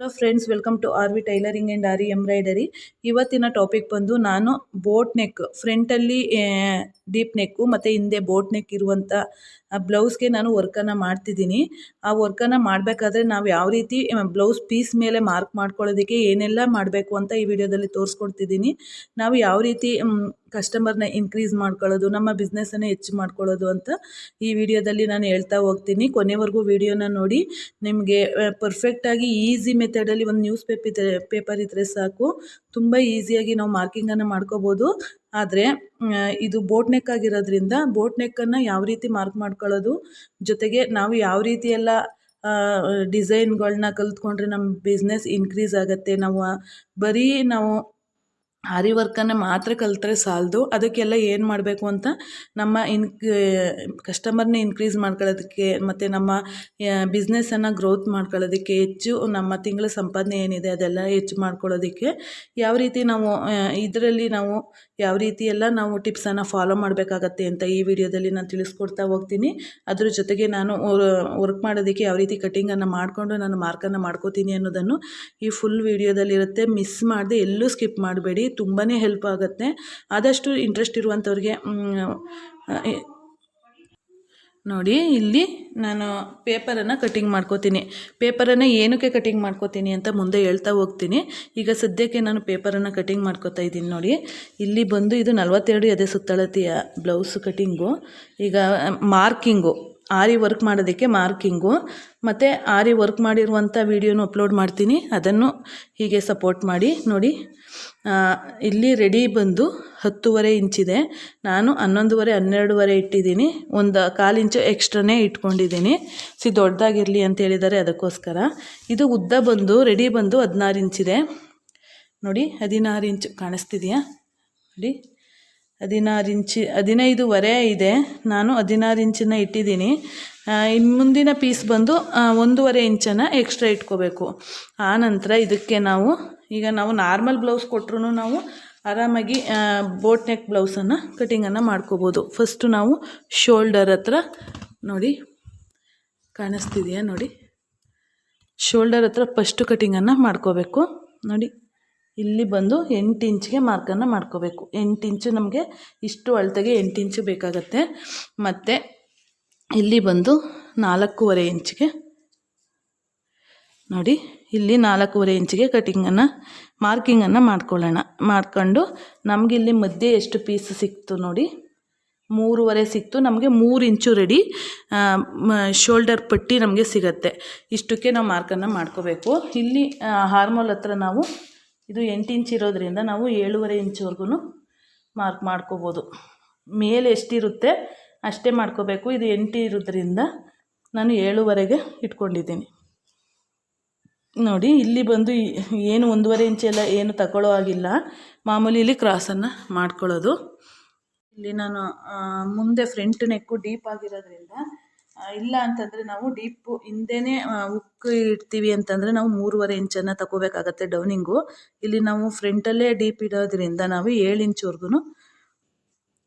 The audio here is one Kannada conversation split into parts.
Hello friends welcome to R V tailoring and aari embroidery ಇವತ್ತಿನ ಟಾಪಿಕ್ ಬಂದು ನಾನು ಬೋಟ್ ನೆಕ್ ಫ್ರಂಟಲ್ಲಿ ಡೀಪ್ ನೆಕ್ಕು ಮತ್ತು ಹಿಂದೆ ಬೋಟ್ ನೆಕ್ ಇರುವಂಥ ಬ್ಲೌಸ್ಗೆ ನಾನು ವರ್ಕನ್ನು ಮಾಡ್ತಿದ್ದೀನಿ. ಆ ವರ್ಕನ್ನು ಮಾಡಬೇಕಾದ್ರೆ ನಾವು ಯಾವ ರೀತಿ ಬ್ಲೌಸ್ ಪೀಸ್ ಮೇಲೆ ಮಾರ್ಕ್ ಮಾಡ್ಕೊಳ್ಳೋದಕ್ಕೆ ಏನೆಲ್ಲ ಮಾಡಬೇಕು ಅಂತ ಈ ವಿಡಿಯೋದಲ್ಲಿ ತೋರಿಸ್ಕೊಡ್ತಿದ್ದೀನಿ. ನಾವು ಯಾವ ರೀತಿ ಕಸ್ಟಮರ್ನ ಇನ್ಕ್ರೀಸ್ ಮಾಡ್ಕೊಳ್ಳೋದು, ನಮ್ಮ ಬಿಸ್ನೆಸ್ಸನ್ನು ಹೆಚ್ಚು ಮಾಡ್ಕೊಳ್ಳೋದು ಅಂತ ಈ ವಿಡಿಯೋದಲ್ಲಿ ನಾನು ಹೇಳ್ತಾ ಹೋಗ್ತೀನಿ. ಕೊನೆವರೆಗೂ ವಿಡಿಯೋನ ನೋಡಿ. ನಿಮಗೆ ಪರ್ಫೆಕ್ಟಾಗಿ ಈಸಿ ಮೆಥಡಲ್ಲಿ ಒಂದು ನ್ಯೂಸ್ ಪೇಪರ್ ಪೇಪರ್ ಇದ್ದರೆ ಸಾಕು. ತುಂಬ ಈಸಿಯಾಗಿ ನಾವು ಮಾರ್ಕಿಂಗನ್ನು ಮಾಡ್ಕೋಬೋದು. ಆದರೆ ಇದು ಬೋಟ್ ನೆಕ್ ಆಗಿರೋದ್ರಿಂದ ಬೋಟ್ ನೆಕ್ಕನ್ನು ಯಾವ ರೀತಿ ಮಾರ್ಕ್ ಮಾಡ್ಕೊಳ್ಳೋದು, ಜೊತೆಗೆ ನಾವು ಯಾವ ರೀತಿ ಎಲ್ಲ ಡಿಸೈನ್ಗಳನ್ನ ಕಲ್ತ್ಕೊಂಡ್ರೆ ನಮ್ಮ ಬಿಸ್ನೆಸ್ ಇನ್ಕ್ರೀಸ್ ಆಗುತ್ತೆ, ನಾವು ಬರೀ ನಾವು ಆರಿ ವರ್ಕನ್ನು ಮಾತ್ರ ಕಲಿತ್ರೆ ಸಾಲದು. ಅದಕ್ಕೆಲ್ಲ ಏನು ಮಾಡಬೇಕು ಅಂತ ನಮ್ಮ ಇನ್ ಕಸ್ಟಮರ್ನ ಇನ್ಕ್ರೀಸ್ ಮಾಡ್ಕೊಳ್ಳೋದಕ್ಕೆ ಮತ್ತು ನಮ್ಮ ಬಿಸ್ನೆಸ್ಸನ್ನು ಗ್ರೋತ್ ಮಾಡ್ಕೊಳ್ಳೋದಕ್ಕೆ ಹೆಚ್ಚು ನಮ್ಮ ತಿಂಗಳ ಸಂಪಾದನೆ ಏನಿದೆ ಅದೆಲ್ಲ ಹೆಚ್ಚು ಮಾಡ್ಕೊಳ್ಳೋದಕ್ಕೆ ಯಾವ ರೀತಿ ನಾವು ಇದರಲ್ಲಿ ನಾವು ಯಾವ ರೀತಿ ಎಲ್ಲ ನಾವು ಟಿಪ್ಸನ್ನು ಫಾಲೋ ಮಾಡಬೇಕಾಗತ್ತೆ ಅಂತ ಈ ವಿಡಿಯೋದಲ್ಲಿ ನಾನು ತಿಳಿಸ್ಕೊಡ್ತಾ ಹೋಗ್ತೀನಿ. ಅದ್ರ ಜೊತೆಗೆ ನಾನು ವರ್ಕ್ ಮಾಡೋದಕ್ಕೆ ಯಾವ ರೀತಿ ಕಟ್ಟಿಂಗನ್ನು ಮಾಡಿಕೊಂಡು ನಾನು ಮಾರ್ಕನ್ನು ಮಾಡ್ಕೋತೀನಿ ಅನ್ನೋದನ್ನು ಈ ಫುಲ್ ವಿಡಿಯೋದಲ್ಲಿರುತ್ತೆ. ಮಿಸ್ ಮಾಡದೆ ಎಲ್ಲೂ ಸ್ಕಿಪ್ ಮಾಡಬೇಡಿ. ತುಂಬಾ ಹೆಲ್ಪ್ ಆಗುತ್ತೆ. ಆದಷ್ಟು ಇಂಟ್ರೆಸ್ಟ್ ಇರುವಂಥವ್ರಿಗೆ ನೋಡಿ, ಇಲ್ಲಿ ನಾನು ಪೇಪರನ್ನು ಕಟಿಂಗ್ ಮಾಡ್ಕೋತೀನಿ. ಪೇಪರನ್ನು ಏನಕ್ಕೆ ಕಟಿಂಗ್ ಮಾಡ್ಕೋತೀನಿ ಅಂತ ಮುಂದೆ ಹೇಳ್ತಾ ಹೋಗ್ತೀನಿ. ಈಗ ಸದ್ಯಕ್ಕೆ ನಾನು ಪೇಪರನ್ನು ಕಟಿಂಗ್ ಮಾಡ್ಕೋತಾ ಇದ್ದೀನಿ ನೋಡಿ. ಇಲ್ಲಿ ಬಂದು ಇದು ನಲವತ್ತೆರಡು ಎದೆ ಸುತ್ತಳತಿಯ ಬ್ಲೌಸ್ ಕಟಿಂಗು ಈಗ ಮಾರ್ಕಿಂಗು ಆರಿ ವರ್ಕ್ ಮಾಡೋದಕ್ಕೆ ಮಾರ್ಕಿಂಗು ಮತ್ತು ಆರಿ ವರ್ಕ್ ಮಾಡಿರುವಂಥ ವೀಡಿಯೋನು ಅಪ್ಲೋಡ್ ಮಾಡ್ತೀನಿ. ಅದನ್ನು ಹೀಗೆ ಸಪೋರ್ಟ್ ಮಾಡಿ, ನೋಡಿ. ಇಲ್ಲಿ ರೆಡಿ ಬಂದು ಹತ್ತುವರೆ ಇಂಚಿದೆ ನಾನು ಹನ್ನೊಂದುವರೆ, ಹನ್ನೆರಡುವರೆ ಇಟ್ಟಿದ್ದೀನಿ. ಒಂದು ಕಾಲು ಇಂಚು ಎಕ್ಸ್ಟ್ರಾನೇ ಇಟ್ಕೊಂಡಿದ್ದೀನಿ. ಸಿ, ದೊಡ್ಡದಾಗಿರಲಿ ಅಂತ ಹೇಳಿದ್ದಾರೆ ಅದಕ್ಕೋಸ್ಕರ. ಇದು ಉದ್ದ ಬಂದು ರೆಡಿ ಬಂದು ಹದಿನಾರು ಇಂಚಿದೆ ನೋಡಿ, ಹದಿನಾರು ಇಂಚು ಕಾಣಿಸ್ತಿದೆಯಾ? ನೋಡಿ, ಹದಿನಾರು ಇಂಚು ಹದಿನೈದುವರೆ ಇದೆ. ನಾನು ಹದಿನಾರು ಇಂಚನ್ನ ಇಟ್ಟಿದ್ದೀನಿ. ಇನ್ನು ಮುಂದಿನ ಪೀಸ್ ಬಂದು ಒಂದೂವರೆ ಇಂಚನ್ನು ಎಕ್ಸ್ಟ್ರಾ ಇಟ್ಕೋಬೇಕು. ಆನಂತರ ಇದಕ್ಕೆ ನಾವು ಈಗ ನಾವು ನಾರ್ಮಲ್ ಬ್ಲೌಸ್ ಕೊಟ್ಟರು ನಾವು ಆರಾಮಾಗಿ ಬೋಟ್ ನೆಕ್ ಬ್ಲೌಸನ್ನು ಕಟಿಂಗನ್ನು ಮಾಡ್ಕೋಬೋದು. ಫಸ್ಟು ನಾವು ಶೋಲ್ಡರ್ ಹತ್ರ ನೋಡಿ, ಕಾಣಿಸ್ತಿದೆಯಾ ನೋಡಿ? ಶೋಲ್ಡರ್ ಹತ್ರ ಫಸ್ಟು ಕಟಿಂಗನ್ನು ಮಾಡ್ಕೋಬೇಕು. ನೋಡಿ, ಇಲ್ಲಿ ಬಂದು ಎಂಟು ಇಂಚಿಗೆ ಮಾರ್ಕನ್ನು ಮಾಡ್ಕೋಬೇಕು. ಎಂಟು ಇಂಚು ನಮಗೆ ಇಷ್ಟು ಅಳತೆಗೆ ಎಂಟು ಇಂಚು ಬೇಕಾಗತ್ತೆ. ಮತ್ತು ಇಲ್ಲಿ ಬಂದು ನಾಲ್ಕೂವರೆ ಇಂಚಿಗೆ ನೋಡಿ ಇಲ್ಲಿ ನಾಲ್ಕೂವರೆ ಇಂಚಿಗೆ ಕಟಿಂಗನ್ನು, ಮಾರ್ಕಿಂಗನ್ನು ಮಾಡ್ಕೊಳ್ಳೋಣ. ಮಾಡ್ಕೊಂಡು ನಮಗಿಲ್ಲಿ ಮಧ್ಯೆ ಎಷ್ಟು ಪೀಸ್ ಸಿಕ್ತು ನೋಡಿ, ಮೂರುವರೆ ಸಿಕ್ತು. ನಮಗೆ ಮೂರು ಇಂಚು ರೆಡಿ ಶೋಲ್ಡರ್ ಪಟ್ಟಿ ನಮಗೆ ಸಿಗತ್ತೆ. ಇಷ್ಟಕ್ಕೆ ನಾವು ಮಾರ್ಕನ್ನು ಮಾಡ್ಕೋಬೇಕು. ಇಲ್ಲಿ ಹಾರ್ಮೋಲ್ ಹತ್ರ ನಾವು ಇದು ಎಂಟು ಇಂಚ್ ಇರೋದ್ರಿಂದ ನಾವು ಏಳುವರೆ ಇಂಚ್ವರೆಗೂ ಮಾರ್ಕ್ ಮಾಡ್ಕೋಬೋದು. ಮೇಲೆ ಎಷ್ಟಿರುತ್ತೆ ಅಷ್ಟೇ ಮಾಡ್ಕೋಬೇಕು. ಇದು ಎಂಟು ಇರೋದ್ರಿಂದ ನಾನು ಏಳುವರೆಗೆ ಇಟ್ಕೊಂಡಿದ್ದೀನಿ. ನೋಡಿ, ಇಲ್ಲಿ ಬಂದು ಏನು ಒಂದೂವರೆ ಇಂಚೆಲ್ಲ ಏನು ತಗೊಳ್ಳೋ ಆಗಿಲ್ಲ ಮಾಮೂಲಿ ಇಲ್ಲಿ ಕ್ರಾಸನ್ನು ಮಾಡ್ಕೊಳ್ಳೋದು. ಇಲ್ಲಿ ನಾನು ಮುಂದೆ ಫ್ರಂಟ್ ನೆಕ್ಕು ಡೀಪ್ ಆಗಿರೋದ್ರಿಂದ ಇಲ್ಲ ಅಂತಂದರೆ ನಾವು ಡೀಪು ಹಿಂದೆನೇ ಉಕ್ಕು ಇಡ್ತೀವಿ ಅಂತಂದರೆ ನಾವು ಮೂರುವರೆ ಇಂಚನ್ನು ತಗೋಬೇಕಾಗತ್ತೆ ಡೌನಿಂಗು ಇಲ್ಲಿ ನಾವು ಫ್ರಂಟಲ್ಲೇ ಡೀಪ್ ಇಡೋದ್ರಿಂದ ನಾವು ಏಳು ಇಂಚ್ವರೆಗೂ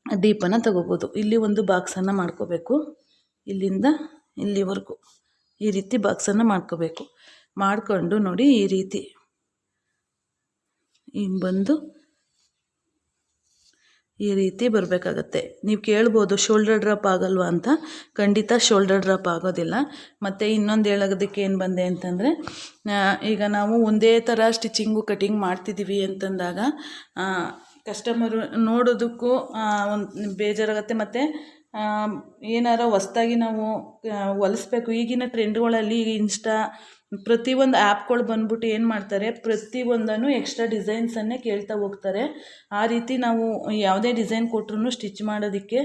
ಡೀಪನ್ನು ತಗೋಬೋದು. ಇಲ್ಲಿ ಒಂದು ಬಾಕ್ಸನ್ನು ಮಾಡ್ಕೋಬೇಕು. ಇಲ್ಲಿಂದ ಇಲ್ಲಿವರೆಗೂ ಈ ರೀತಿ ಬಾಕ್ಸನ್ನು ಮಾಡ್ಕೋಬೇಕು. ಮಾಡಿಕೊಂಡು ನೋಡಿ ಈ ರೀತಿ. ಹಿಂಗೆ ಬಂದು ಈ ರೀತಿ ಬರಬೇಕಾಗತ್ತೆ. ನೀವು ಕೇಳ್ಬೋದು ಶೋಲ್ಡರ್ ಡ್ರಾಪ್ ಆಗಲ್ವಾ ಅಂತ. ಖಂಡಿತ ಶೋಲ್ಡರ್ ಡ್ರಾಪ್ ಆಗೋದಿಲ್ಲ. ಮತ್ತು ಇನ್ನೊಂದು ಹೇಳೋದಕ್ಕೆ ಏನು ಬಂದೆ ಅಂತಂದರೆ ಈಗ ನಾವು ಒಂದೇ ಥರ ಸ್ಟಿಚಿಂಗು ಕಟಿಂಗ್ ಮಾಡ್ತಿದ್ದೀವಿ ಅಂತಂದಾಗ ಕಸ್ಟಮರು ನೋಡೋದಕ್ಕೂ ಒಂದು ಬೇಜಾರಾಗುತ್ತೆ. ಮತ್ತು ಏನಾರ ಹೊಸ್ದಾಗಿ ನಾವು ಹೊಲಿಸ್ಬೇಕು. ಈಗಿನ ಟ್ರೆಂಡ್ಗಳಲ್ಲಿ ಇನ್ಸ್ಟಾ ಪ್ರತಿಯೊಂದು ಆ್ಯಪ್ಗಳು ಬಂದ್ಬಿಟ್ಟು ಏನು ಮಾಡ್ತಾರೆ, ಪ್ರತಿಯೊಂದನ್ನು ಎಕ್ಸ್ಟ್ರಾ ಡಿಸೈನ್ಸನ್ನೇ ಕೇಳ್ತಾ ಹೋಗ್ತಾರೆ. ಆ ರೀತಿ ನಾವು ಯಾವುದೇ ಡಿಸೈನ್ ಕೊಟ್ರೂ ಸ್ಟಿಚ್ ಮಾಡೋದಕ್ಕೆ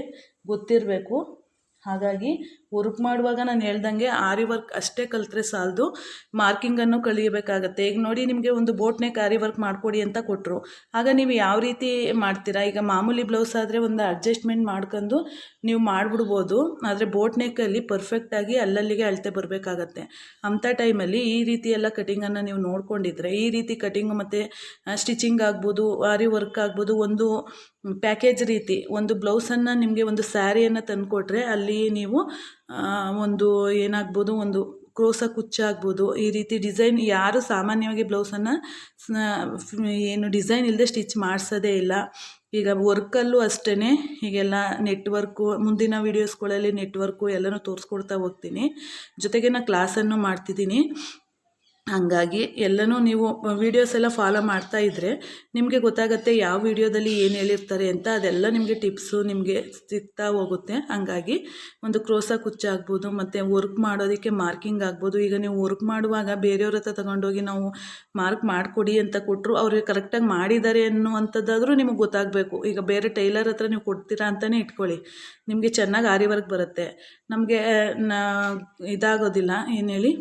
ಗೊತ್ತಿರಬೇಕು. ಹಾಗಾಗಿ ವರ್ಕ್ ಮಾಡುವಾಗ ನಾನು ಹೇಳ್ದಂಗೆ ಆರಿ ವರ್ಕ್ ಅಷ್ಟೇ ಕಲಿತ್ರೆ ಸಾಲದು. ಮಾರ್ಕಿಂಗನ್ನು ಕಲಿಯಬೇಕಾಗತ್ತೆ. ಈಗ ನೋಡಿ ನಿಮಗೆ ಒಂದು ಬೋಟ್ನೇ ಆರಿ ವರ್ಕ್ ಮಾಡಿಕೊಡಿ ಅಂತ ಕೊಟ್ಟರು ಆಗ ನೀವು ಯಾವ ರೀತಿ ಮಾಡ್ತೀರಾ? ಈಗ ಮಾಮೂಲಿ ಬ್ಲೌಸ್ ಆದರೆ ಒಂದು ಅಡ್ಜಸ್ಟ್ಮೆಂಟ್ ಮಾಡ್ಕೊಂಡು ನೀವು ಮಾಡಿಬಿಡ್ಬೋದು. ಆದರೆ ಬೋಟ್ನೇಕಲ್ಲಿ ಪರ್ಫೆಕ್ಟಾಗಿ ಅಲ್ಲಲ್ಲಿಗೆ ಅಳತೆ ಬರಬೇಕಾಗತ್ತೆ. ಅಂಥ ಟೈಮಲ್ಲಿ ಈ ರೀತಿ ಎಲ್ಲ ಕಟಿಂಗನ್ನು ನೀವು ನೋಡ್ಕೊಂಡಿದ್ರೆ, ಈ ರೀತಿ ಕಟಿಂಗ್ ಮತ್ತು ಸ್ಟಿಚಿಂಗ್ ಆಗ್ಬೋದು, ಆರಿ ವರ್ಕ್ ಆಗ್ಬೋದು, ಒಂದು ಪ್ಯಾಕೇಜ್ ರೀತಿ, ಒಂದು ಬ್ಲೌಸನ್ನು ನಿಮಗೆ ಒಂದು ಸ್ಯಾರಿಯನ್ನು ತಂದುಕೊಟ್ರೆ ಅಲ್ಲಿ ನೀವು ಒಂದು ಏನಾಗ್ಬೋದು, ಒಂದು ಕ್ರೋಸ ಕುಚ್ಚಾಗ್ಬೋದು ಈ ರೀತಿ ಡಿಸೈನ್ ಯಾರು ಸಾಮಾನ್ಯವಾಗಿ ಬ್ಲೌಸನ್ನು ಏನು ಡಿಸೈನ್ ಇಲ್ಲದೆ ಸ್ಟಿಚ್ ಮಾಡಿಸೋದೇ ಇಲ್ಲ. ಈಗ ವರ್ಕಲ್ಲೂ ಅಷ್ಟೇ ಹೀಗೆಲ್ಲ ನೆಟ್ವರ್ಕು, ಮುಂದಿನ ವೀಡಿಯೋಸ್ಗಳಲ್ಲಿ ನೆಟ್ವರ್ಕು ಎಲ್ಲನೂ ತೋರಿಸ್ಕೊಡ್ತಾ ಹೋಗ್ತೀನಿ. ಜೊತೆಗೆ ನಾನು ಕ್ಲಾಸನ್ನು ಮಾಡ್ತಿದ್ದೀನಿ. ಹಾಗಾಗಿ ಎಲ್ಲನೂ ನೀವು ವೀಡಿಯೋಸ್ ಎಲ್ಲ ಫಾಲೋ ಮಾಡ್ತಾ ಇದ್ದರೆ ನಿಮಗೆ ಗೊತ್ತಾಗುತ್ತೆ ಯಾವ ವೀಡಿಯೋದಲ್ಲಿ ಏನು ಹೇಳಿರ್ತಾರೆ ಅಂತ. ಅದೆಲ್ಲ ನಿಮಗೆ ಟಿಪ್ಸು ನಿಮಗೆ ಸಿಗ್ತಾ ಹೋಗುತ್ತೆ. ಹಾಗಾಗಿ ಒಂದು ಕ್ರೋಸ ಕುಚ್ಚಾಗ್ಬೋದು ಮತ್ತು ವರ್ಕ್ ಮಾಡೋದಕ್ಕೆ ಮಾರ್ಕಿಂಗ್ ಆಗ್ಬೋದು. ಈಗ ನೀವು ವರ್ಕ್ ಮಾಡುವಾಗ ಬೇರೆಯವ್ರ ಹತ್ರ ತಗೊಂಡೋಗಿ ನಾವು ಮಾರ್ಕ್ ಮಾಡಿಕೊಡಿ ಅಂತ ಕೊಟ್ಟರು ಅವ್ರಿಗೆ ಕರೆಕ್ಟಾಗಿ ಮಾಡಿದ್ದಾರೆ ಅನ್ನುವಂಥದ್ದಾದರೂ ನಿಮಗೆ ಗೊತ್ತಾಗಬೇಕು. ಈಗ ಬೇರೆ ಟೈಲರ್ ಹತ್ರ ನೀವು ಕೊಡ್ತೀರಾ ಅಂತಲೇ ಇಟ್ಕೊಳ್ಳಿ. ನಿಮಗೆ ಚೆನ್ನಾಗಿ ಆರಿ ವರ್ಕ್ ಬರುತ್ತೆ. ನಮಗೆ ಇದಾಗೋದಿಲ್ಲ. ಏನು ಹೇಳಿ?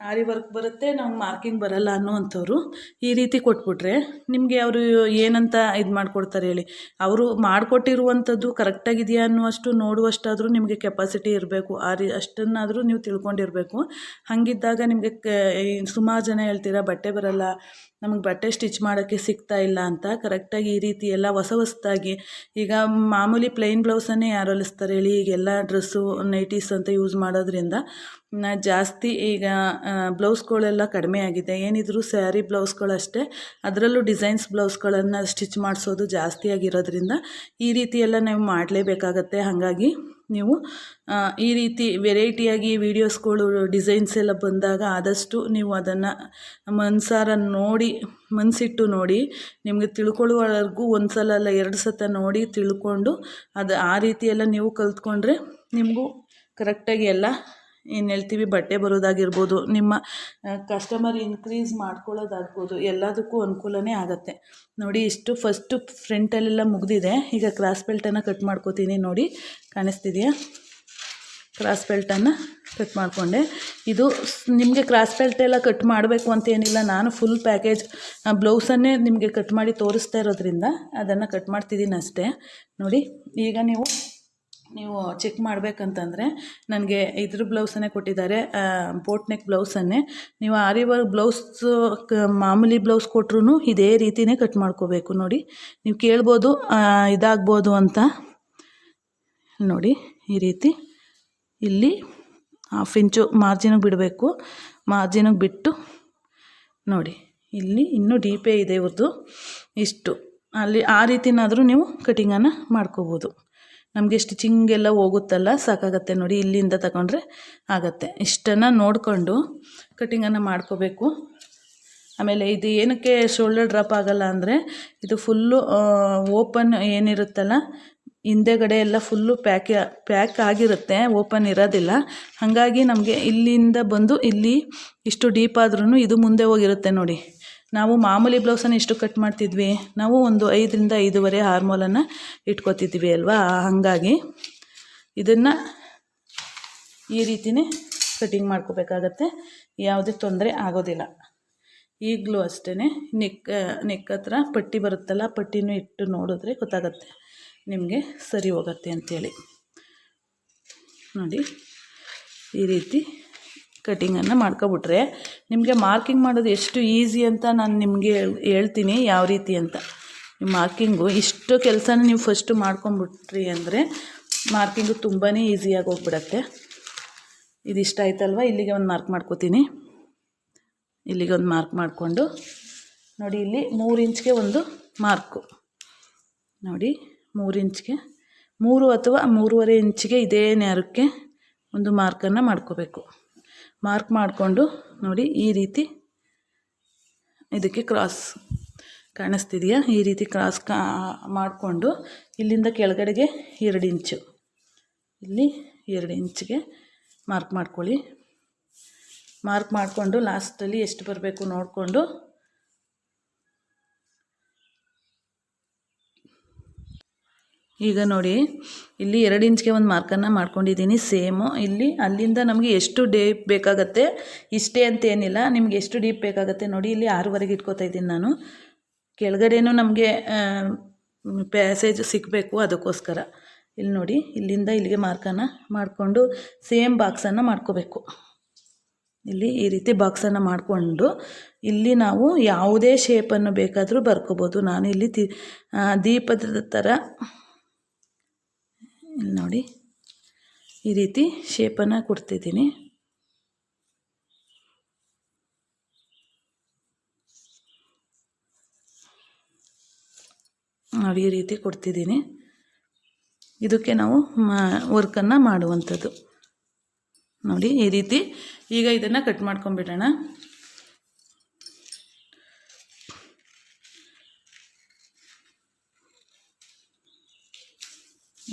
ಆರಿ ವರ್ಕ್ ಬರುತ್ತೆ ನಮ್ಗೆ ಮಾರ್ಕಿಂಗ್ ಬರಲ್ಲ ಅನ್ನುವಂಥವ್ರು ಈ ರೀತಿ ಕೊಟ್ಬಿಟ್ರೆ ನಿಮಗೆ ಅವರು ಏನಂತ ಇದು ಮಾಡಿಕೊಡ್ತಾರೆ ಹೇಳಿ? ಅವರು ಮಾಡಿಕೊಟ್ಟಿರುವಂಥದ್ದು ಕರೆಕ್ಟಾಗಿದೆಯಾ ಅನ್ನುವಷ್ಟು ನೋಡುವಷ್ಟಾದರೂ ನಿಮಗೆ ಕೆಪಾಸಿಟಿ ಇರಬೇಕು. ಆ ರೀ, ಅಷ್ಟನ್ನಾದರೂ ನೀವು ತಿಳ್ಕೊಂಡಿರಬೇಕು. ಹಾಗಿದ್ದಾಗ ನಿಮಗೆ ಸುಮಾರು ಜನ ಹೇಳ್ತೀರಾ, ಬಟ್ಟೆ ಬರಲ್ಲ ನಮಗೆ ಬಟ್ಟೆ ಸ್ಟಿಚ್ ಮಾಡೋಕ್ಕೆ ಸಿಗ್ತಾ ಇಲ್ಲ ಅಂತ ಕರೆಕ್ಟಾಗಿ ಈ ರೀತಿ ಎಲ್ಲ ಹೊಸ ಹೊಸದಾಗಿ ಈಗ ಮಾಮೂಲಿ ಪ್ಲೈನ್ ಬ್ಲೌಸನ್ನೇ ಯಾರು ಹೊಲಿಸ್ತಾರೆ ಹೇಳಿ ಈಗ ಎಲ್ಲ ಡ್ರೆಸ್ಸು ನೈಟೀಸ್ ಅಂತ ಯೂಸ್ ಮಾಡೋದ್ರಿಂದ ಜಾಸ್ತಿ ಈಗ ಬ್ಲೌಸ್ಗಳೆಲ್ಲ ಕಡಿಮೆ ಆಗಿದೆ. ಏನಿದ್ರು ಸ್ಯಾರಿ ಬ್ಲೌಸ್ಗಳಷ್ಟೇ ಅದರಲ್ಲೂ ಡಿಸೈನ್ಸ್ ಬ್ಲೌಸ್ಗಳನ್ನು ಸ್ಟಿಚ್ ಮಾಡಿಸೋದು ಜಾಸ್ತಿ ಆಗಿರೋದ್ರಿಂದ ಈ ರೀತಿ ಎಲ್ಲ ನಾವು ಮಾಡಲೇಬೇಕಾಗತ್ತೆ. ಹಾಗಾಗಿ ನೀವು. ಈ ರೀತಿ ವೆರೈಟಿಯಾಗಿ ವೀಡಿಯೋಸ್ಗಳು, ಡಿಸೈನ್ಸ್ ಎಲ್ಲ ಬಂದಾಗ ಆದಷ್ಟು ನೀವು ಅದನ್ನು ಮನ್ಸಾರ ನೋಡಿ, ಮನಸಿಟ್ಟು ನೋಡಿ, ನಿಮಗೆ ತಿಳ್ಕೊಳ್ಳುವವರೆಗೂ ಒಂದು ಸಲ ಅಲ್ಲ, ಎರಡು ಸತ ನೋಡಿ ತಿಳ್ಕೊಂಡು ಅದು ಆ ರೀತಿ ಎಲ್ಲ ನೀವು ಕಲ್ತ್ಕೊಂಡ್ರೆ ನಿಮಗೂ ಕರೆಕ್ಟಾಗಿ ಎಲ್ಲ ಏನು ಹೇಳ್ತೀವಿ ಬಟ್ಟೆ ಬರೋದಾಗಿರ್ಬೋದು, ನಿಮ್ಮ ಕಸ್ಟಮರ್ ಇನ್ಕ್ರೀಸ್ ಮಾಡ್ಕೊಳ್ಳೋದಾಗ್ಬೋದು, ಎಲ್ಲದಕ್ಕೂ ಅನುಕೂಲನೇ ಆಗುತ್ತೆ. ನೋಡಿ, ಇಷ್ಟು ಫಸ್ಟು ಫ್ರಂಟಲ್ಲೆಲ್ಲ ಮುಗಿದಿದೆ. ಈಗ ಕ್ರಾಸ್ ಬೆಲ್ಟನ್ನು ಕಟ್ ಮಾಡ್ಕೋತೀನಿ ನೋಡಿ. ಕಾಣಿಸ್ತಿದೆಯಾ? ಕ್ರಾಸ್ ಬೆಲ್ಟನ್ನು ಕಟ್ ಮಾಡಿಕೊಂಡೆ. ಇದು ನಿಮಗೆ ಕ್ರಾಸ್ ಬೆಲ್ಟ್ ಎಲ್ಲ ಕಟ್ ಮಾಡಬೇಕು ಅಂತ ಏನಿಲ್ಲ. ನಾನು ಫುಲ್ ಪ್ಯಾಕೇಜ್ ಬ್ಲೌಸನ್ನೇ ನಿಮಗೆ ಕಟ್ ಮಾಡಿ ತೋರಿಸ್ತಾ ಇರೋದ್ರಿಂದ ಅದನ್ನು ಕಟ್ ಮಾಡ್ತಿದ್ದೀನಿ ಅಷ್ಟೇ ನೋಡಿ, ಈಗ ನೀವು ನೀವು ಚೆಕ್ ಮಾಡಬೇಕಂತಂದರೆ ನನಗೆ ಇದ್ರ ಬ್ಲೌಸನ್ನೇ ಕೊಟ್ಟಿದ್ದಾರೆ ಬೋಟ್ ನೆಕ್ ಬ್ಲೌಸನ್ನೇ. ನೀವು ಆರಿ ವರ್ಕ್ ಬ್ಲೌಸ್ ಮಾಮೂಲಿ ಬ್ಲೌಸ್ ಕೊಟ್ರೂ ಇದೇ ರೀತಿಯೇ ಕಟ್ ಮಾಡ್ಕೋಬೇಕು ನೋಡಿ. ನೀವು ಕೇಳ್ಬೋದು ಇದಾಗ್ಬೋದು ಅಂತ. ನೋಡಿ, ಈ ರೀತಿ. ಇಲ್ಲಿ ಹಾಫ್ ಇಂಚು ಮಾರ್ಜಿನಿಗೆ ಬಿಡಬೇಕು. ಮಾರ್ಜಿನಿಗೆ ಬಿಟ್ಟು ನೋಡಿ, ಇಲ್ಲಿ ಇನ್ನೂ ಡೀಪೇ ಇದೆ ಇವ್ರದ್ದು ಇಷ್ಟು. ಅಲ್ಲಿ ಆ ರೀತಿನಾದರೂ ನೀವು ಕಟಿಂಗನ್ನು ಮಾಡ್ಕೋಬೋದು. ನಮಗೆ ಸ್ಟಿಚಿಂಗ್ ಎಲ್ಲ ಹೋಗುತ್ತಲ್ಲ, ಸಾಕಾಗತ್ತೆ ನೋಡಿ, ಇಲ್ಲಿಂದ ತಗೊಂಡ್ರೆ ಆಗುತ್ತೆ. ಇಷ್ಟನ್ನು ನೋಡಿಕೊಂಡು ಕಟಿಂಗನ್ನು ಮಾಡ್ಕೋಬೇಕು. ಆಮೇಲೆ ಇದು ಏನಕ್ಕೆ ಶೋಲ್ಡರ್ ಡ್ರಾಪ್ ಆಗಲ್ಲ ಅಂದರೆ, ಇದು ಫುಲ್ಲು ಓಪನ್ ಏನಿರುತ್ತಲ್ಲ, ಹಿಂದೆಗಡೆ ಎಲ್ಲ ಫುಲ್ಲು ಪ್ಯಾಕ್ ಪ್ಯಾಕ್ ಆಗಿರುತ್ತೆ ಓಪನ್ ಇರೋದಿಲ್ಲ. ಹಾಗಾಗಿ ನಮಗೆ ಇಲ್ಲಿಂದ ಬಂದು ಇಲ್ಲಿ ಇಷ್ಟು ಡೀಪ್ ಆದ್ರೂ ಇದು ಮುಂದೆ ಹೋಗಿರುತ್ತೆ ನೋಡಿ. ನಾವು ಮಾಮೂಲಿ ಬ್ಲೌಸನ್ನು ಇಷ್ಟು ಕಟ್ ಮಾಡ್ತಿದ್ವಿ. ನಾವು ಒಂದು ಐದರಿಂದ ಐದೂವರೆ ಹಾರ್ಮೋಲನ್ನು ಇಟ್ಕೋತಿದ್ವಿ ಅಲ್ವಾ? ಹಾಗಾಗಿ ಇದನ್ನು ಈ ರೀತಿಯೇ ಕಟಿಂಗ್ ಮಾಡ್ಕೋಬೇಕಾಗತ್ತೆ. ಯಾವುದೇ ತೊಂದರೆ ಆಗೋದಿಲ್ಲ. ಈಗಲೂ ಅಷ್ಟೇ ನೆಕ್ ನೆಕ್ ಹತ್ರ ಪಟ್ಟಿ ಬರುತ್ತಲ್ಲ ಪಟ್ಟಿನೂ ಇಟ್ಟು ನೋಡಿದ್ರೆ ಗೊತ್ತಾಗತ್ತೆ ನಿಮಗೆ ಸರಿ ಹೋಗತ್ತೆ ಅಂಥೇಳಿ ನೋಡಿ, ಈ ರೀತಿ ಕಟಿಂಗನ್ನು ಮಾಡ್ಕೊಬಿಟ್ರೆ ನಿಮಗೆ ಮಾರ್ಕಿಂಗ್ ಮಾಡೋದು ಎಷ್ಟು ಈಸಿ ಅಂತ ನಾನು ನಿಮಗೆ ಹೇಳ್ತೀನಿ ಯಾವ ರೀತಿ ಅಂತ. ಮಾರ್ಕಿಂಗು ಇಷ್ಟು ಕೆಲಸನ ನೀವು ಫಸ್ಟು ಮಾಡ್ಕೊಂಬಿಟ್ರಿ ಅಂದರೆ ಮಾರ್ಕಿಂಗು ತುಂಬಾ ಈಸಿಯಾಗಿ ಹೋಗ್ಬಿಡತ್ತೆ ಇಷ್ಟ ಆಯ್ತಲ್ವ? ಇಲ್ಲಿಗೆ ಒಂದು ಮಾರ್ಕ್ ಮಾಡ್ಕೋತೀನಿ. ಇಲ್ಲಿಗೆ ಒಂದು ಮಾರ್ಕ್ ಮಾಡಿಕೊಂಡು ನೋಡಿ ಇಲ್ಲಿ ಮೂರು ಇಂಚ್ಗೆ ಒಂದು ಮಾರ್ಕು. ನೋಡಿ ಮೂರು ಇಂಚ್ಗೆ ಮೂರು ಅಥವಾ ಮೂರುವರೆ ಇಂಚಿಗೆ ಇದೇ ನೇರಕ್ಕೆ ಒಂದು ಮಾರ್ಕನ್ನು ಮಾಡ್ಕೋಬೇಕು. ಮಾರ್ಕ್ ಮಾಡಿಕೊಂಡು ನೋಡಿ ಈ ರೀತಿ ಇದಕ್ಕೆ ಕ್ರಾಸ್ ಕಾಣಿಸ್ತಿದೆಯಾ? ಈ ರೀತಿ ಕ್ರಾಸ್ ಕಾ ಮಾಡಿಕೊಂಡು ಇಲ್ಲಿಂದ ಕೆಳಗಡೆಗೆ ಎರಡು ಇಂಚು ಇಲ್ಲಿ ಎರಡು ಇಂಚಿಗೆ ಮಾರ್ಕ್ ಮಾಡ್ಕೊಳ್ಳಿ. ಮಾರ್ಕ್ ಮಾಡಿಕೊಂಡು ಲಾಸ್ಟಲ್ಲಿ ಎಷ್ಟು ಬರಬೇಕು ನೋಡಿಕೊಂಡು ಈಗ ನೋಡಿ, ಇಲ್ಲಿ ಎರಡು ಇಂಚ್ಗೆ ಒಂದು ಮಾರ್ಕನ್ನು ಮಾಡ್ಕೊಂಡಿದ್ದೀನಿ, ಸೇಮು. ಇಲ್ಲಿ, ಅಲ್ಲಿಂದ ನಮಗೆ ಎಷ್ಟು ಡೀಪ್ ಬೇಕಾಗತ್ತೆ, ಇಷ್ಟೇ ಅಂತ ಏನಿಲ್ಲ, ನಿಮ್ಗೆ ಎಷ್ಟು ಡೀಪ್ ಬೇಕಾಗತ್ತೆ ನೋಡಿ, ಇಲ್ಲಿ ಆರೂವರೆಗೆ ಇಟ್ಕೋತಾ ಇದ್ದೀನಿ ನಾನು. ಕೆಳಗಡೆನೂ ನಮಗೆ ಪ್ಯಾಸೇಜ್ ಸಿಗಬೇಕು ಅದಕ್ಕೋಸ್ಕರ. ಇಲ್ಲಿ ನೋಡಿ, ಇಲ್ಲಿಂದ ಇಲ್ಲಿಗೆ ಮಾರ್ಕನ್ನು ಮಾಡಿಕೊಂಡು ಸೇಮ್ ಬಾಕ್ಸನ್ನು ಮಾಡ್ಕೋಬೇಕು. ಇಲ್ಲಿ ಈ ರೀತಿ ಬಾಕ್ಸನ್ನು ಮಾಡಿಕೊಂಡು, ಇಲ್ಲಿ ನಾವು ಯಾವುದೇ ಶೇಪನ್ನು ಬೇಕಾದರೂ ಬರ್ಕೋಬೋದು. ನಾನು ಇಲ್ಲಿ ದೀಪದ ಥರ ಇಲ್ಲಿ ನೋಡಿ. ಈ ರೀತಿ ಶೇಪನ್ನು ಕೊಡ್ತಿದ್ದೀನಿ. ನೋಡಿ ಈ ರೀತಿ ಕೊಡ್ತಿದ್ದೀನಿ. ಇದಕ್ಕೆ ನಾವು ಮಾ ವರ್ಕನ್ನು ಮಾಡುವಂಥದ್ದು. ನೋಡಿ ಈ ರೀತಿ ಈಗ ಇದನ್ನು ಕಟ್ ಮಾಡ್ಕೊಂಬಿಡೋಣ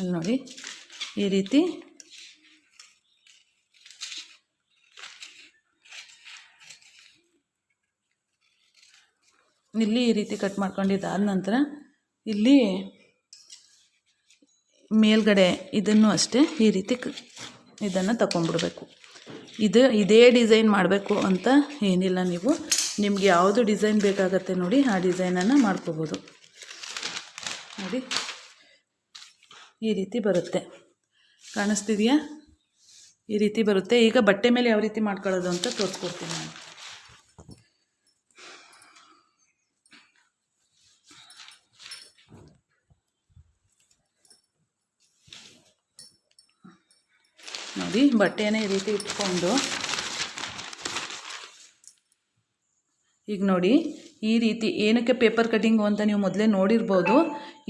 ಅಲ್ಲಿ ನೋಡಿ. ಈ ರೀತಿ. ಇಲ್ಲಿ ಈ ರೀತಿ ಕಟ್ ಮಾಡ್ಕೊಂಡಿದ್ದಾದ ನಂತರ ಇಲ್ಲಿ ಮೇಲ್ಗಡೆ ಇದನ್ನು ಅಷ್ಟೇ ಈ ರೀತಿ ಇದನ್ನು ತಗೊಂಡ್ಬಿಡ್ಬೇಕು ಇದು ಇದೇ ಡಿಸೈನ್ ಮಾಡಬೇಕು ಅಂತ ಏನಿಲ್ಲ ನೀವು. ನಿಮ್ಗೆ ಯಾವುದು ಡಿಸೈನ್ ಬೇಕಾಗತ್ತೆ ನೋಡಿ, ಆ ಡಿಸೈನನ್ನು ಮಾಡ್ಕೋಬೋದು. ನೋಡಿ. ಈ ರೀತಿ ಬರುತ್ತೆ. ಕಾಣಿಸ್ತಿದೆಯಾ? ಈ ರೀತಿ ಬರುತ್ತೆ. ಈಗ ಬಟ್ಟೆ ಮೇಲೆ ಯಾವ ರೀತಿ ಮಾಡ್ಕೊಳ್ಳೋದು ಅಂತ ತೋರಿಸ್ಕೊಡ್ತೀನಿ ನಾನು. ನೋಡಿ, ಬಟ್ಟೆನ ಈ ರೀತಿ ಇಟ್ಕೊಂಡು, ಈಗ ನೋಡಿ ಈ ರೀತಿ ಏನಕ್ಕೆ ಪೇಪರ್ ಕಟಿಂಗು ಅಂತ ನೀವು ಮೊದಲೇ ನೋಡಿರ್ಬೋದು,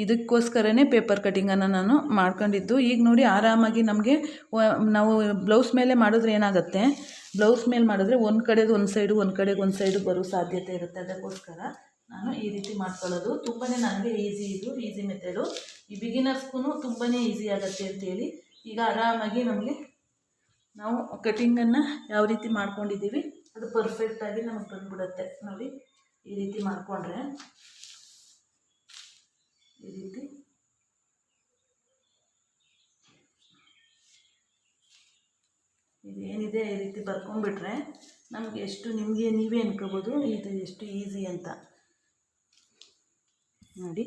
ಇದಕ್ಕೋಸ್ಕರನೇ ಪೇಪರ್ ಕಟ್ಟಿಂಗನ್ನು ನಾನು ಮಾಡ್ಕೊಂಡಿದ್ದು. ಈಗ ನೋಡಿ ಆರಾಮಾಗಿ ನಮಗೆ ನಾವು ಬ್ಲೌಸ್ ಮೇಲೆ ಮಾಡಿದ್ರೆ ಏನಾಗುತ್ತೆ? ಬ್ಲೌಸ್ ಮೇಲೆ ಮಾಡಿದ್ರೆ ಒಂದು ಕಡೆದು ಒಂದು ಸೈಡು ಒಂದು ಕಡೆಗೆ ಒಂದು ಸೈಡು ಬರೋ ಸಾಧ್ಯತೆ ಇರುತ್ತೆ. ಅದಕ್ಕೋಸ್ಕರ ನಾನು ಈ ರೀತಿ ಮಾಡ್ಕೊಳ್ಳೋದು. ತುಂಬಾ ನನಗೆ ಈಸಿ ಇದು ಈಸಿ ಮೆಥಡು ಈ ಬಿಗಿನರ್ಸ್ಗೂ ತುಂಬಾ ಈಸಿ ಆಗುತ್ತೆ ಅಂತೇಳಿ ಈಗ ಆರಾಮಾಗಿ ನಮಗೆ ನಾವು ಕಟಿಂಗನ್ನು ಯಾವ ರೀತಿ ಮಾಡ್ಕೊಂಡಿದ್ದೀವಿ, ಅದು ಪರ್ಫೆಕ್ಟಾಗಿ ನಮಗೆ ಬಂದ್ಬಿಡುತ್ತೆ. ನೋಡಿ. ಈ ರೀತಿ ಮಾಡಿಕೊಂಡ್ರೆ, ಈ ರೀತಿ ಇದೇನಿದೆ ಈ ರೀತಿ ಬರ್ಕೊಂಡ್ಬಿಟ್ರೆ ನಮಗೆ ಎಷ್ಟು ನಿಮಗೆ ನೀವೇ ಅನ್ಕೋಬೋದು, ಇದು ಎಷ್ಟು ಈಸಿ ಅಂತ. ನೋಡಿ,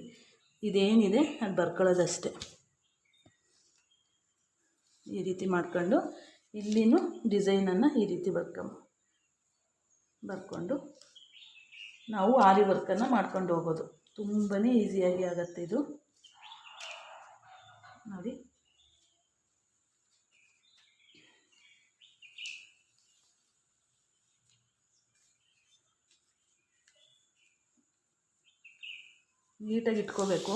ಇದೇನಿದೆ, ಅದು ಬರ್ಕೊಳ್ಳೋದಷ್ಟೆ. ಈ ರೀತಿ ಮಾಡ್ಕೊಂಡು ಇಲ್ಲಿನೂ ಡಿಸೈನನ್ನು ಈ ರೀತಿ ಬರ್ಕೊಂಬ ಬರ್ಕೊಂಡು ನಾವು ಆರಿ ವರ್ಕನ್ನು ಮಾಡ್ಕೊಂಡು ಹೋಗೋದು. ತುಂಬಾ ಈಸಿಯಾಗಿ ಆಗುತ್ತೆ ಇದು. ನೋಡಿ. ನೀಟಾಗಿ ಇಟ್ಕೋಬೇಕು.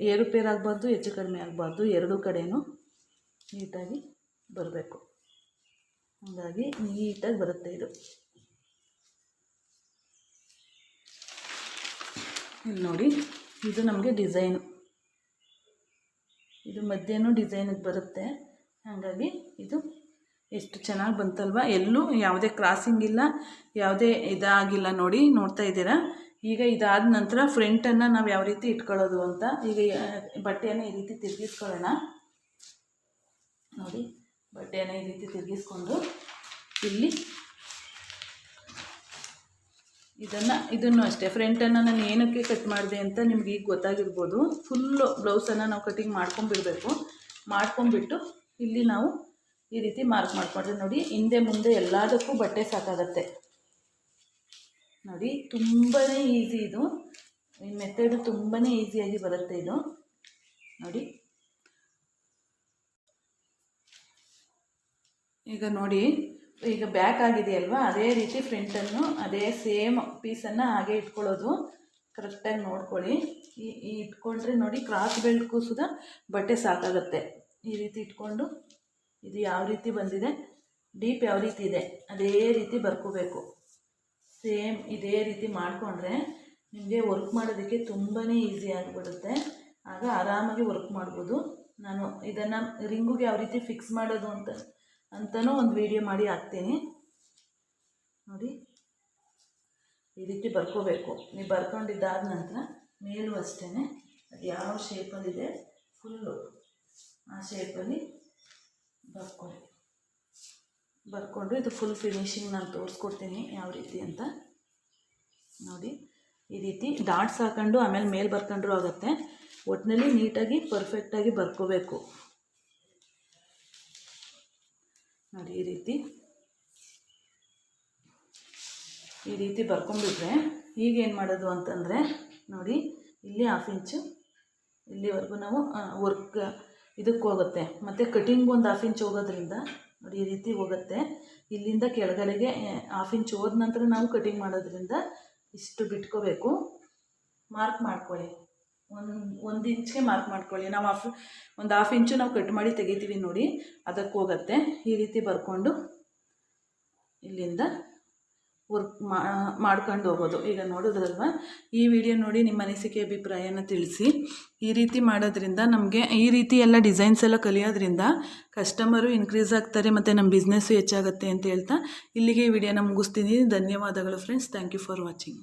ಏರುಪೇರು ಆಗಬಾರ್ದು, ಹೆಚ್ಚು ಕಡಿಮೆ ಆಗಬಾರ್ದು, ಎರಡೂ ಕಡೆಯೂ ನೀಟಾಗಿ ಬರಬೇಕು. ಹಾಗಾಗಿ ನೀಟಾಗಿ ಬರುತ್ತೆ ಇದು. ಇಲ್ಲಿ ನೋಡಿ, ಇದು ನಮಗೆ ಡಿಸೈನು ಇದು ಮಧ್ಯನೂ ಡಿಸೈನಿಗೆ ಬರುತ್ತೆ. ಹಾಗಾಗಿ ಇದು ಎಷ್ಟು ಚೆನ್ನಾಗಿ ಬಂತಲ್ವ? ಎಲ್ಲೂ ಯಾವುದೇ ಕ್ರಾಸಿಂಗ್ ಇಲ್ಲ, ಯಾವುದೇ ಇದಾಗಿಲ್ಲ ನೋಡಿ, ನೋಡ್ತಾ ಇದ್ದೀರಾ? ಈಗ ಇದಾದ ನಂತರ ಫ್ರಂಟನ್ನು ನಾವು ಯಾವ ರೀತಿ ಇಟ್ಕೊಳ್ಳೋದು ಅಂತ ಈಗ ಬಟ್ಟೆಯನ್ನು ಈ ರೀತಿ ತಿರುಗಿಸ್ಕೊಳ್ಳೋಣ. ನೋಡಿ, ಬಟ್ಟೆಯನ್ನು ಈ ರೀತಿ ತಿರುಗಿಸ್ಕೊಂಡು ಇಲ್ಲಿ ಇದನ್ನು ಇದನ್ನು ಅಷ್ಟೇ. ಫ್ರಂಟನ್ನು ನಾನು ಏನಕ್ಕೆ ಕಟ್ ಮಾಡಿದೆ ಅಂತ ನಿಮ್ಗೆ ಈಗ ಗೊತ್ತಾಗಿರ್ಬೋದು. ಫುಲ್ಲು ಬ್ಲೌಸನ್ನು ನಾವು ಕಟಿಂಗ್ ಮಾಡ್ಕೊಂಬಿಡಬೇಕು. ಮಾಡ್ಕೊಂಬಿಟ್ಟು ಇಲ್ಲಿ ನಾವು ಈ ರೀತಿ ಮಾರ್ಕ್ ಮಾಡ್ಕೊಂಡ್ರೆ ನೋಡಿ, ಹಿಂದೆ ಮುಂದೆ ಎಲ್ಲದಕ್ಕೂ ಬಟ್ಟೆ ಸಾಕಾಗತ್ತೆ. ನೋಡಿ ತುಂಬಾ ಈಸಿ ಇದು. ಈ ಮೆಥಡು ತುಂಬಾ ಈಸಿಯಾಗಿ ಬರುತ್ತೆ ಇದು. ನೋಡಿ. ಈಗ ನೋಡಿ ಈಗ ಬ್ಯಾಕ್ ಆಗಿದೆಯಲ್ವಾ? ಅದೇ ರೀತಿ ಫ್ರಂಟನ್ನು ಅದೇ ಸೇಮ್ ಪೀಸನ್ನು ಹಾಗೆ ಇಟ್ಕೊಳ್ಳೋದು. ಕರೆಕ್ಟಾಗಿ ನೋಡ್ಕೊಳ್ಳಿ. ಈ ಇಟ್ಕೊಂಡ್ರೆ ನೋಡಿ ಕ್ರಾಸ್ ಬೆಲ್ಟ್ಗೂ ಸುದ ಬಟ್ಟೆ ಸಾಕಾಗುತ್ತೆ. ಈ ರೀತಿ ಇಟ್ಕೊಂಡು ಇದು ಯಾವ ರೀತಿ ಬಂದಿದೆ? ಡೀಪ್ ಯಾವ ರೀತಿ ಇದೆ? ಅದೇ ರೀತಿ ಬರ್ಕೋಬೇಕು. ಸೇಮ್ ಇದೇ ರೀತಿ ಮಾಡಿಕೊಂಡ್ರೆ ನಿಮಗೆ ವರ್ಕ್ ಮಾಡೋದಕ್ಕೆ ತುಂಬಾ ಈಸಿ ಆಗಿಬಿಡುತ್ತೆ. ಆಗ ಆರಾಮಾಗಿ ವರ್ಕ್ ಮಾಡ್ಬೋದು. ನಾನು ಇದನ್ನು ರಿಂಗುಗೆ ಯಾವ ರೀತಿ ಫಿಕ್ಸ್ ಮಾಡೋದು ಅಂತ ಅಂತಲೂ ಒಂದು ವಿಡಿಯೋ ಮಾಡಿ ಹಾಕ್ತೀನಿ. ನೋಡಿ. ಈ ರೀತಿ ಬರ್ಕೋಬೇಕು. ನೀವು ಬರ್ಕೊಂಡಿದ್ದಾದ ನಂತರ ಮೇಲೂ ಅಷ್ಟೇ ಅದು ಯಾವ ಶೇಪಲ್ಲಿದೆ ಫುಲ್ಲು ಆ ಶೇಪಲ್ಲಿ ಬರ್ಕೊಳ್ಳಿ. ಬರ್ಕೊಂಡು ಇದು ಫುಲ್ ಫಿನಿಶಿಂಗ್ ನಾನು ತೋರಿಸ್ಕೊಡ್ತೀನಿ ಯಾವ ರೀತಿ ಅಂತ. ನೋಡಿ. ಈ ರೀತಿ ಡಾಟ್ಸ್ ಹಾಕೊಂಡು ಆಮೇಲೆ ಮೇಲೆ ಬರ್ಕೊಂಡ್ರೂ ಆಗುತ್ತೆ. ಒಟ್ಟಿನಲ್ಲಿ ನೀಟಾಗಿ ಪರ್ಫೆಕ್ಟಾಗಿ ಬರ್ಕೋಬೇಕು. ನೋಡಿ, ಈ ರೀತಿ. ಈ ರೀತಿ ಬರ್ಕೊಂಡ್ಬಿಟ್ರೆ ಈಗ ಏನು ಮಾಡೋದು ಅಂತಂದರೆ, ನೋಡಿ, ಇಲ್ಲಿ ಹಾಫ್ ಇಂಚು ಇಲ್ಲಿವರೆಗೂ ನಾವು ವರ್ಕ್ ಇದಕ್ಕೆ ಹೋಗುತ್ತೆ. ಮತ್ತು ಕಟಿಂಗ್ ಒಂದು ಹಾಫ್ ಇಂಚ್ ಹೋಗೋದ್ರಿಂದ, ನೋಡಿ, ಈ ರೀತಿ ಹೋಗುತ್ತೆ. ಇಲ್ಲಿಂದ ಕೆಳಗಡೆಗೆ ಹಾಫ್ ಇಂಚ್ ಹೋದ ನಂತರ ನಾವು ಕಟಿಂಗ್ ಮಾಡೋದ್ರಿಂದ ಇಷ್ಟು ಬಿಟ್ಕೋಬೇಕು. ಮಾರ್ಕ್ ಮಾಡ್ಕೊಳ್ಳಿ. ಒಂದು ಒಂದು ಇಂಚ್ಗೆ ಮಾರ್ಕ್ ಮಾಡ್ಕೊಳ್ಳಿ. ನಾವು ಹಾಫ್ ಒಂದು ಹಾಫ್ ಇಂಚು ನಾವು ಕಟ್ ಮಾಡಿ ತೆಗಿತೀವಿ ನೋಡಿ ಅದಕ್ಕೆ ಹೋಗುತ್ತೆ. ಈ ರೀತಿ ಬರ್ಕೊಂಡು ಇಲ್ಲಿಂದ ವರ್ಕ್ ಮಾಡ್ಕೊಂಡು ಹೋಗೋದು. ಈಗ ನೋಡಿದ್ರಲ್ವ? ಈ ವಿಡಿಯೋ ನೋಡಿ ನಿಮ್ಮ ಅನಿಸಿಕೆ, ಅಭಿಪ್ರಾಯನ ತಿಳಿಸಿ. ಈ ರೀತಿ ಮಾಡೋದ್ರಿಂದ ನಮಗೆ, ಈ ರೀತಿ ಎಲ್ಲ ಡಿಸೈನ್ಸ್ ಎಲ್ಲ ಕಲಿಯೋದ್ರಿಂದ ಕಸ್ಟಮರು ಇನ್ಕ್ರೀಸ್ ಆಗ್ತಾರೆ ಮತ್ತು ನಮ್ಮ ಬಿಸ್ನೆಸ್ಸು ಹೆಚ್ಚಾಗುತ್ತೆ ಅಂತ ಹೇಳ್ತಾ ಇಲ್ಲಿಗೆ ಈ ವಿಡಿಯೋನ ಮುಗಿಸ್ತೀನಿ. ಧನ್ಯವಾದಗಳು friends thank you for watching